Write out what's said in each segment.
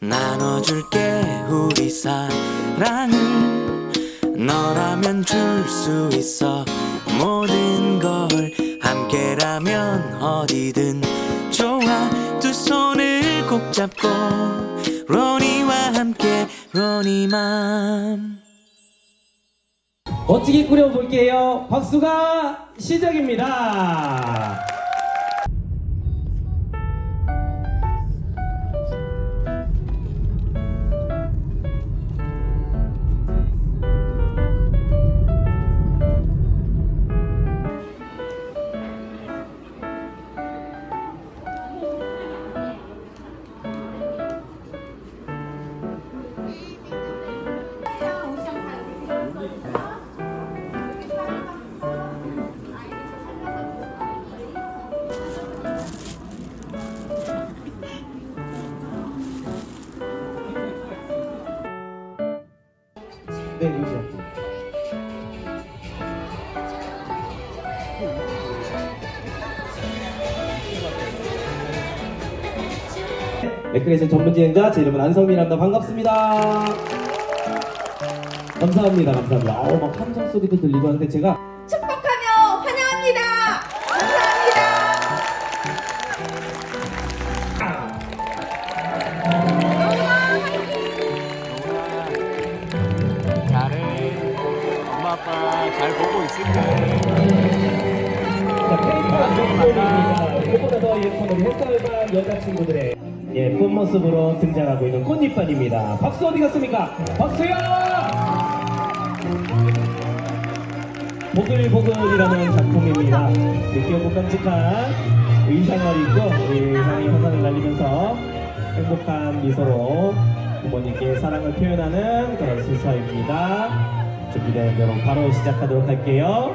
나눠줄게 우리 사랑을 너라면 줄 수 있어 모든 걸 함께라면 어디든 좋아 두 손을 꼭 잡고 로니와 함께 로니맘 멋지게 꾸려볼게요. 박수가 시작입니다. 레크레이션 전문 진행자 제 이름은 안성민입니다. 반갑습니다. 감사합니다. 감사합니다. 아우 막 함성 소리도 들리고 하는데 제가 축복하며 환영합니다. 감사합니다. 잘해 엄마 아빠 잘 보고 있을게 자, 페이커입니다. 그보다 더 예쁜 우리 햇살반 여자친구들의 예쁜 모습으로 등장하고 있는 꽃잎반입니다. 박수 어디 갔습니까? 박수요! 보글보글이라는 작품입니다. 네, 귀엽고 깜찍한 의상을 입고 우리 의상이 화상을 날리면서 행복한 미소로 부모님께 사랑을 표현하는 그런 순서입니다. 준비된 여러분 바로 시작하도록 할게요.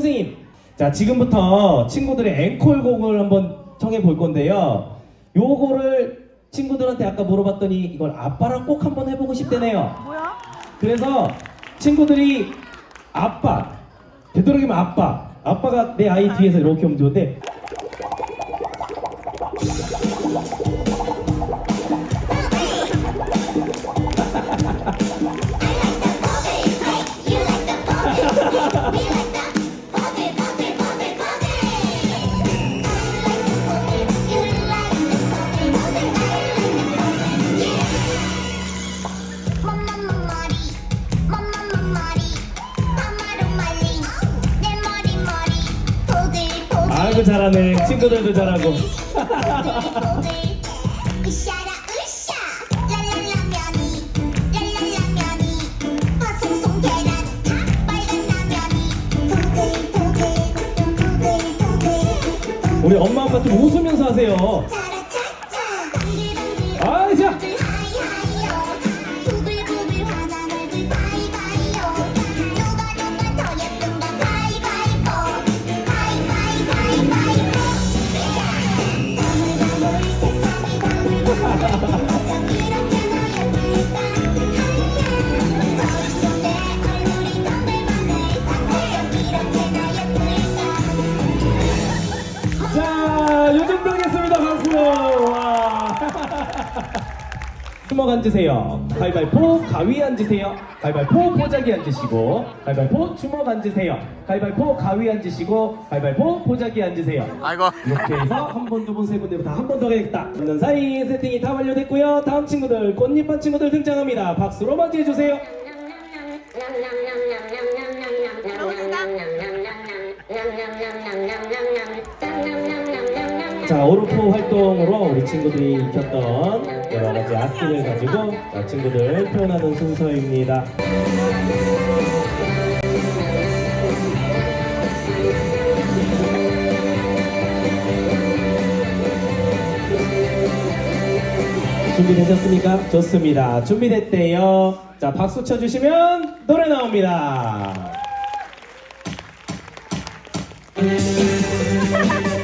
선생님 자 지금부터 친구들의 앵콜곡을 한번 청해 볼 건데요. 요거를 친구들한테 아까 물어봤더니 이걸 아빠랑 꼭 한번 해보고 싶대네요. 뭐야? 그래서 친구들이 아빠, 되도록이면 아빠, 아빠가 내 아이 뒤에서 이렇게 하면 좋은데 친구들도 잘하고. 으쌰라 으쌰. 랄랄라면이 랄랄라면이. 화송송 계란 다 빨간 라면이. 보글보글 보글보글 우리 엄마 아빠 좀 웃으면서 하세요. 차 주먹 앉으세요. 가위바위보, 가위 앉으세요. 가위바위보, 보자기 앉으시고. 가위바위보, 주먹 앉으세요. 가위바위보, 가위 앉으시고. 가위바위보, 보자기 앉으세요. 아이고. 이렇게 해서 한 번, 두 번, 세 번, 네 번 다 한 번더 하겠다. 있는 사이 세팅이 다 완료됐고요. 다음 친구들, 꽃잎반 친구들 등장합니다. 박수로 맞이해 주세요. 자, 오르프 활동으로 우리 친구들이 익혔던 여러 가지 악기를 가지고 자, 친구들 표현하는 순서입니다. 준비되셨습니까? 좋습니다. 준비됐대요. 자, 박수 쳐주시면 노래 나옵니다.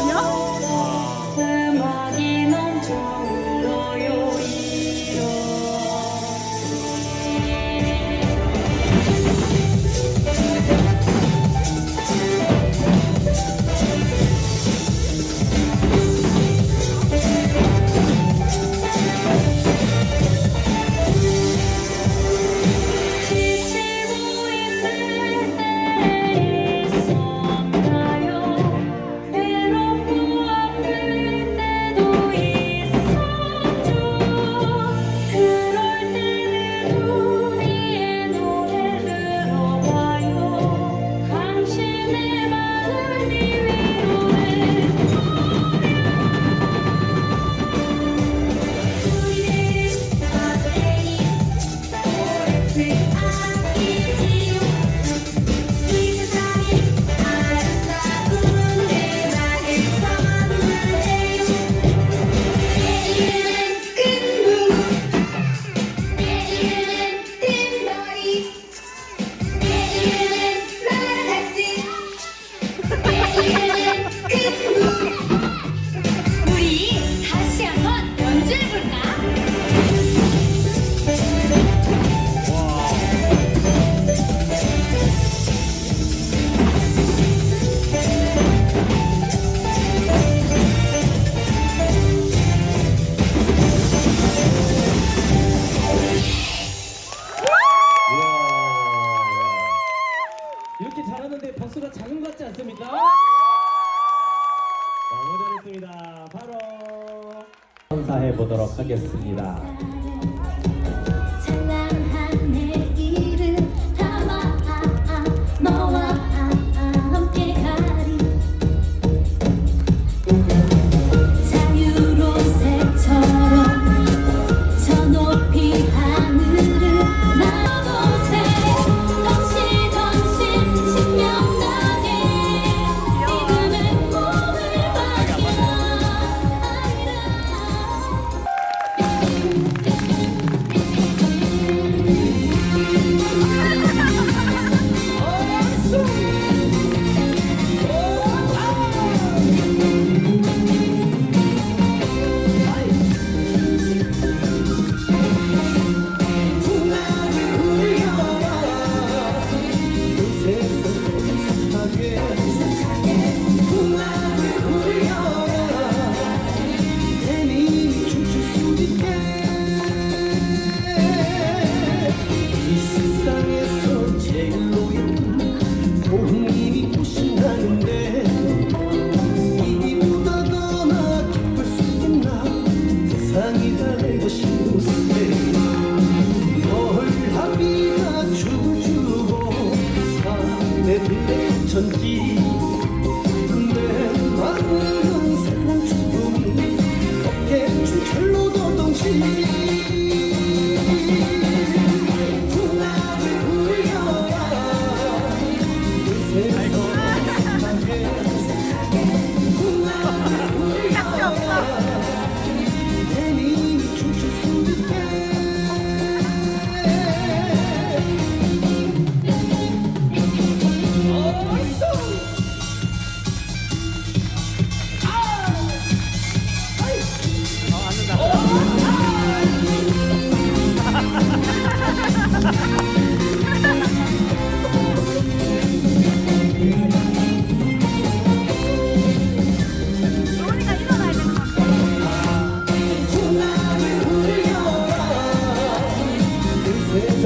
var?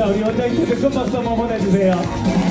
우리 원장님께서 큰 그 박수 한번 보내주세요.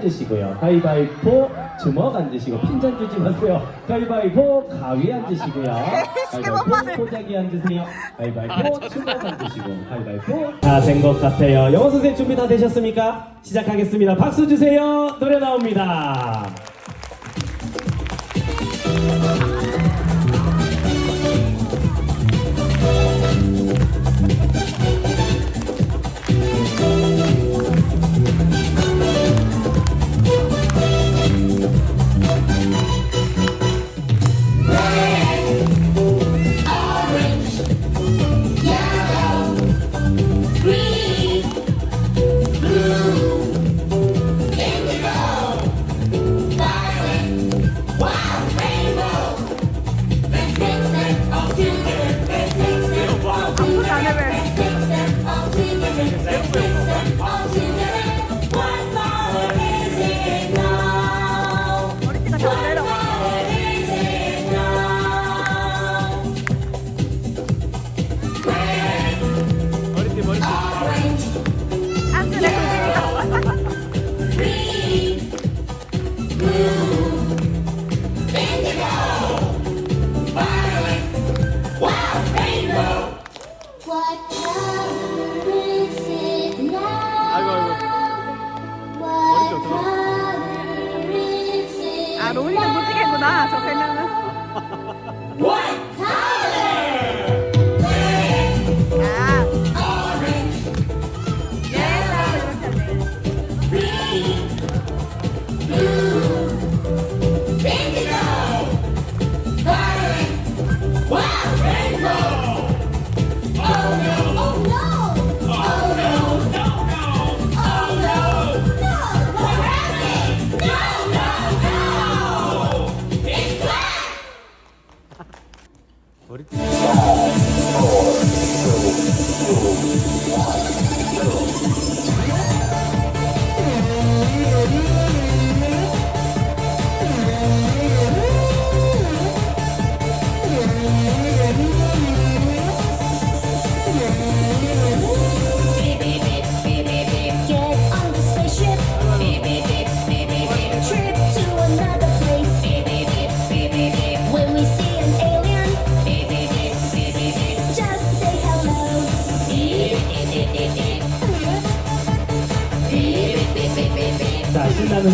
앉으시고요. 가위바위보 주먹 앉으시고 핀잔 주지 마세요. 가위바위보 가위 앉으시고요. 가위바위보 포장기 앉으세요. 가위바위보 아, 주먹 앉으시고 가위바위보 다 된 것 같아요. 영어 선생님 준비 다 되셨습니까? 시작하겠습니다. 박수 주세요. 노래 나옵니다.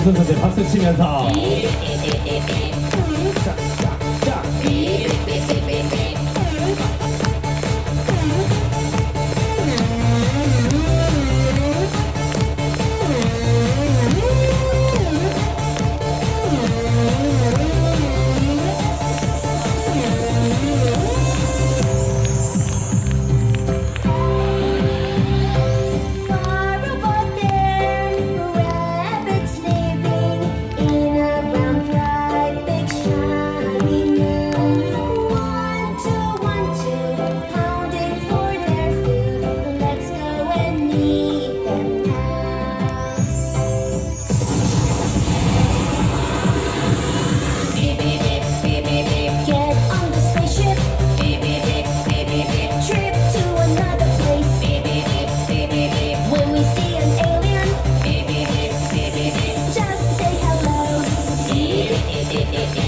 박수 선생 박수 치면서. it, it, it.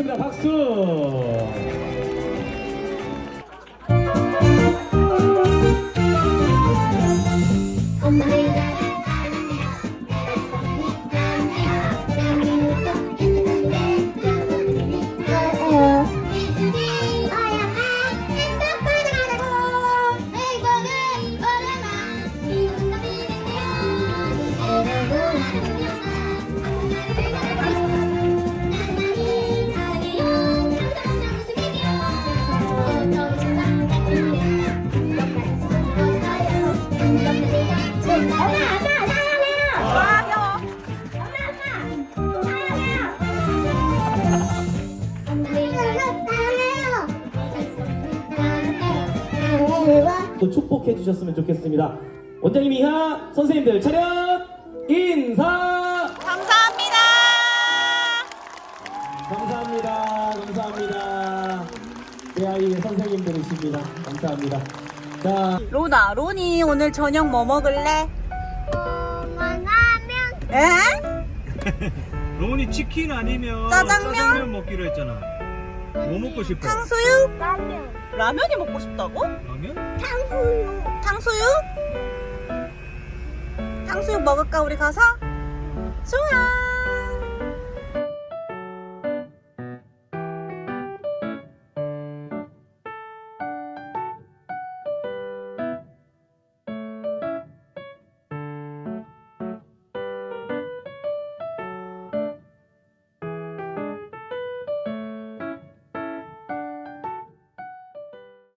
하겠습니다. 박수! 원장님 이하 선생님들 차렷 인사 감사합니다. 감사합니다. 감사합니다. 내 아이의 선생님들이십니다. 감사합니다. 자, 로나, 로니 오늘 저녁 뭐 먹을래? 원하면 에? 로운이 치킨 아니면 짜장면? 먹기로 했잖아. 뭐 먹고 싶어? 탕수육? 라면 라면이 먹고 싶다고? 라면? 탕수육 탕수육? 탕수육 먹을까 우리 가서? 좋아.